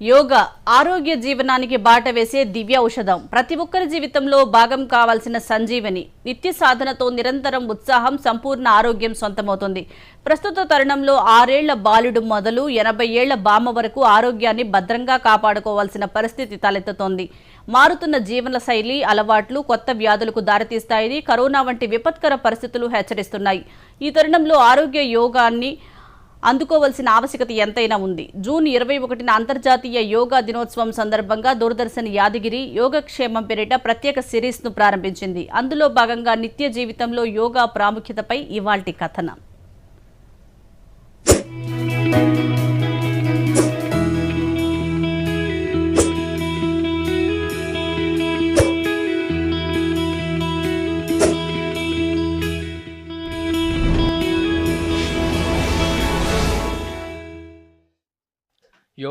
యోగా ఆరోగ్య జీవనానికి బాట వేసే దివ్య ఔషధం. ప్రతి ఒక్కరి జీవితంలో భాగం కావాల్సిన సంజీవని నిత్య సాధనతో నిరంతరం ఉత్సాహం సంపూర్ణ ఆరోగ్యం సొంతమవుతుంది. ప్రస్తుత తరుణంలో ఆరేళ్ళ బాలుడు మొదలు ఎనభై ఏళ్ళ బామ వరకు ఆరోగ్యాన్ని భద్రంగా కాపాడుకోవాల్సిన పరిస్థితి తలెత్తుతోంది. మారుతున్న జీవన శైలి అలవాట్లు కొత్త వ్యాధులకు దారితీస్తాయని కరోనా వంటి విపత్కర పరిస్థితులు హెచ్చరిస్తున్నాయి. ఈ తరుణంలో ఆరోగ్య యోగాన్ని అందుకోవలసిన ఆవశ్యకత ఎంతైనా ఉంది. జూన్ ఇరవై ఒకటిన అంతర్జాతీయ యోగా దినోత్సవం సందర్భంగా దూరదర్శన్ యాదగిరి యోగక్షేమం పేరిట ప్రత్యేక సిరీస్ను ప్రారంభించింది. అందులో భాగంగా నిత్య జీవితంలో యోగా ప్రాముఖ్యతపై ఇవాల్టి కథనం.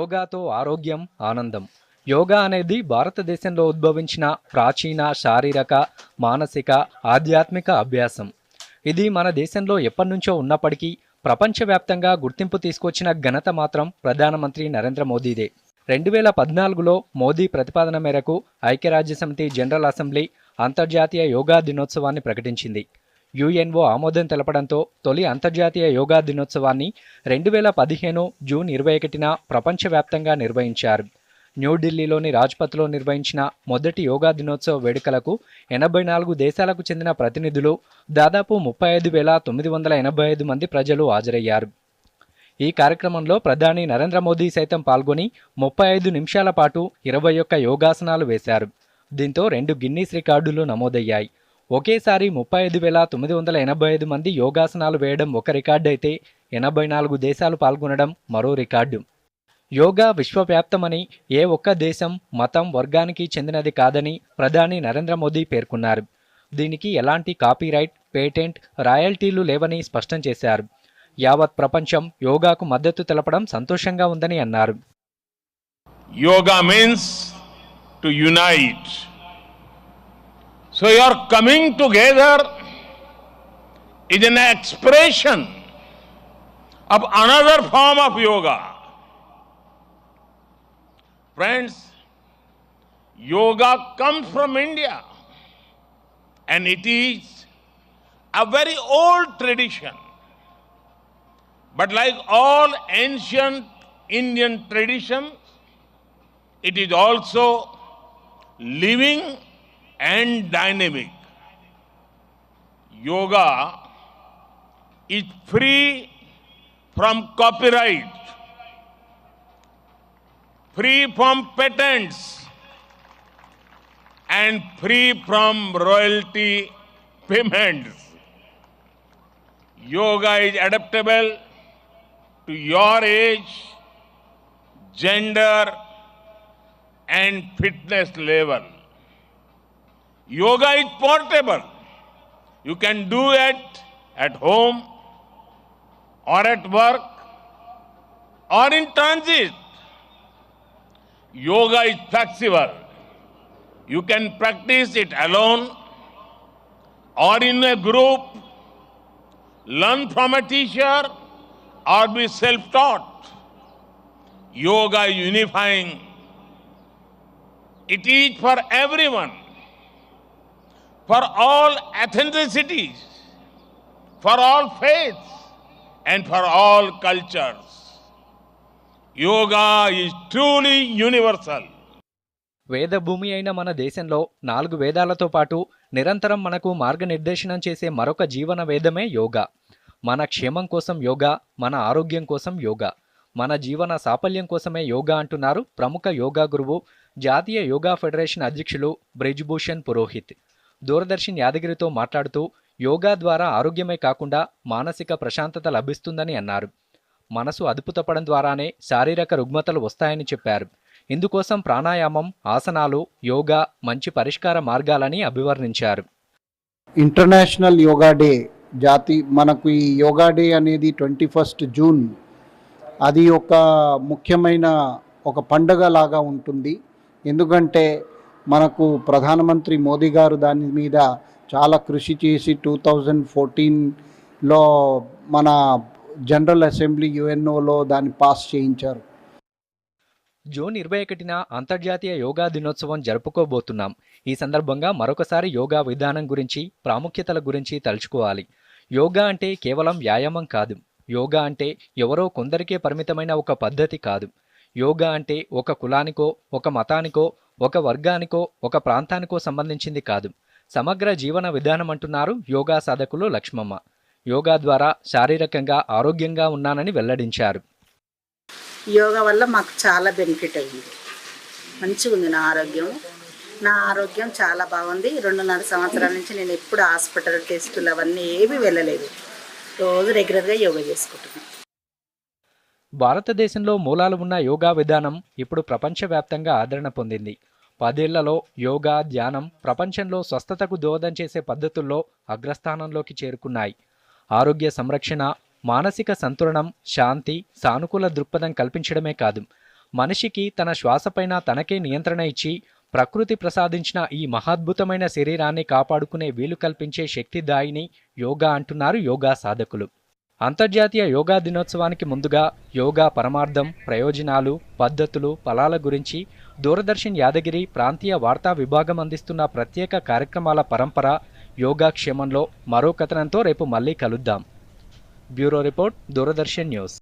యోగాతో ఆరోగ్యం ఆనందం. యోగా అనేది భారతదేశంలో ఉద్భవించిన ప్రాచీన శారీరక మానసిక ఆధ్యాత్మిక అభ్యాసం. ఇది మన దేశంలో ఎప్పటినుంచో ఉన్నప్పటికీ ప్రపంచవ్యాప్తంగా గుర్తింపు తీసుకొచ్చిన ఘనత మాత్రం ప్రధానమంత్రి నరేంద్ర మోదీదే. రెండు వేల పద్నాలుగులో మోదీ ప్రతిపాదన మేరకు ఐక్యరాజ్యసమితి జనరల్ అసెంబ్లీ అంతర్జాతీయ యోగా దినోత్సవాన్ని ప్రకటించింది. యుఎన్ఓ ఆమోదం తెలపడంతో తొలి అంతర్జాతీయ యోగా దినోత్సవాన్ని రెండు వేల పదిహేను జూన్ ఇరవై ఒకటిన ప్రపంచవ్యాప్తంగా నిర్వహించారు. న్యూఢిల్లీలోని రాజ్పథ్లో నిర్వహించిన మొదటి యోగా దినోత్సవ వేడుకలకు ఎనభై నాలుగు దేశాలకు చెందిన ప్రతినిధులు దాదాపు ముప్పై ఐదు వేల తొమ్మిది వందల ఎనభై ఐదు మంది ప్రజలు హాజరయ్యారు. ఈ కార్యక్రమంలో ప్రధాని నరేంద్ర మోదీ సైతం పాల్గొని ముప్పై ఐదు నిమిషాల పాటు ఇరవై ఒక్క యోగాసనాలు వేశారు. దీంతో రెండు గిన్నీస్ రికార్డులు నమోదయ్యాయి. ఒకేసారి ముప్పై ఐదు వేల తొమ్మిది వందల ఎనభై ఐదు మంది యోగాసనాలు వేయడం ఒక రికార్డు అయితే ఎనభై నాలుగు దేశాలు పాల్గొనడం మరో రికార్డు. యోగా విశ్వవ్యాప్తమని ఏ ఒక్క దేశం మతం వర్గానికి చెందినది కాదని ప్రధాని నరేంద్ర మోదీ పేర్కొన్నారు. దీనికి ఎలాంటి కాపీరైట్ పేటెంట్ రాయల్టీలు లేవని స్పష్టం చేశారు. యావత్ ప్రపంచం యోగాకు మద్దతు తెలపడం సంతోషంగా ఉందని అన్నారు. Yoga means to unite. So your coming together is an expression of another form of yoga. Friends, yoga comes from India and it is a very old tradition. But like all ancient Indian traditions, it is also living and dynamic. Yoga is free from copyright, free from patents, and free from royalty payments. Yoga is adaptable to your age, gender, and fitness level. Yoga is portable. You can do it at home or at work or in transit. Yoga is flexible. You can practice it alone or in a group, learn from a teacher or be self taught. Yoga is unifying. It is for everyone, for all ethnicities, for all faiths, and for all cultures. Yoga is truly universal. వేదభూమి అయిన మన దేశంలో నాలుగు వేదాలతో పాటు నిరంతరం మనకు మార్గనిర్దేశనం చేసే మరొక జీవన వేదమే యోగా మన క్షేమం కోసం యోగా మన ఆరోగ్యం కోసం యోగా మన జీవన సాఫల్యం కోసమే యోగా అంటున్నారు ప్రముఖ యోగా గురువు జాతీయ యోగా ఫెడరేషన్ అధ్యక్షులు బ్రిజ్భూషణ్ పురోహిత్ దూరదర్శన్ యాదగిరితో మాట్లాడుతూ యోగా ద్వారా ఆరోగ్యమే కాకుండా మానసిక ప్రశాంతత లభిస్తుందని అన్నారు. మనసు అదుపు తప్పడం ద్వారానే శారీరక రుగ్మతలు వస్తాయని చెప్పారు. ఇందుకోసం ప్రాణాయామం ఆసనాలు యోగా మంచి పరిష్కార మార్గాలని అభివర్ణించారు. ఇంటర్నేషనల్ యోగా డే జాతి మనకు ఈ యోగా డే అనేది ట్వంటీ ఫస్ట్ జూన్. అది ఒక ముఖ్యమైన ఒక పండగ లాగా ఉంటుంది. ఎందుకంటే మనకు ప్రధానమంత్రి మోదీ గారు దాని మీద చాలా కృషి చేసి టూ థౌజండ్ ఫోర్టీన్లో మన జనరల్ అసెంబ్లీ యుఎన్ఓలో దాన్ని పాస్ చేయించారు. జూన్ ఇరవై ఒకటిన అంతర్జాతీయ యోగా దినోత్సవం జరుపుకోబోతున్నాం. ఈ సందర్భంగా మరొకసారి యోగా విధానం గురించి ప్రాముఖ్యతల గురించి తలుచుకోవాలి. యోగా అంటే కేవలం వ్యాయామం కాదు. యోగా అంటే ఎవరో కొందరికే పరిమితమైన ఒక పద్ధతి కాదు. యోగా అంటే ఒక కులానికో ఒక మతానికో ఒక వర్గానికో ఒక ప్రాంతానికో సంబంధించింది కాదు. సమగ్ర జీవన విధానం అంటున్నారు యోగా సాధకులు లక్ష్మమ్మ. యోగా ద్వారా శారీరకంగా ఆరోగ్యంగా ఉన్నానని వెల్లడించారు. యోగా వల్ల మాకు చాలా బెనిఫిట్ అయింది. మంచిగా ఉంది నా ఆరోగ్యం. నా ఆరోగ్యం చాలా బాగుంది. రెండున్నర సంవత్సరాల నుంచి నేను ఎప్పుడు హాస్పిటల్ టెస్టులు అవన్నీ ఏమీ వెళ్ళలేదు. రోజు రెగ్యులర్గా యోగా చేసుకుంటున్నాను. భారతదేశంలో మూలాలు ఉన్న యోగా విధానం ఇప్పుడు ప్రపంచవ్యాప్తంగా ఆదరణ పొందింది. పదేళ్ళలో యోగా ధ్యానం ప్రపంచంలో స్వస్థతకు దోహదం చేసే పద్ధతుల్లో అగ్రస్థానంలోకి చేరుకున్నాయి. ఆరోగ్య సంరక్షణ మానసిక సంతులనం శాంతి సానుకూల దృక్పథం కల్పించడమే కాదు. మనిషికి తన శ్వాసపైన తనకే నియంత్రణ ఇచ్చి ప్రకృతి ప్రసాదించిన ఈ మహాద్భుతమైన శరీరాన్ని కాపాడుకునే వీలు కల్పించే శక్తిదాయిని యోగా అంటున్నారు యోగా సాధకులు. అంతర్జాతీయ యోగా దినోత్సవానికి ముందుగా యోగా పరమార్థం ప్రయోజనాలు పద్ధతులు ఫలాల గురించి దూరదర్శన్ యాదగిరి ప్రాంతీయ వార్తా విభాగం అందిస్తున్న ప్రత్యేక కార్యక్రమాల పరంపర యోగా క్షేమంలో మరో కథనంతో రేపు మళ్ళీ కలుద్దాం. Bureau report Doordarshan news.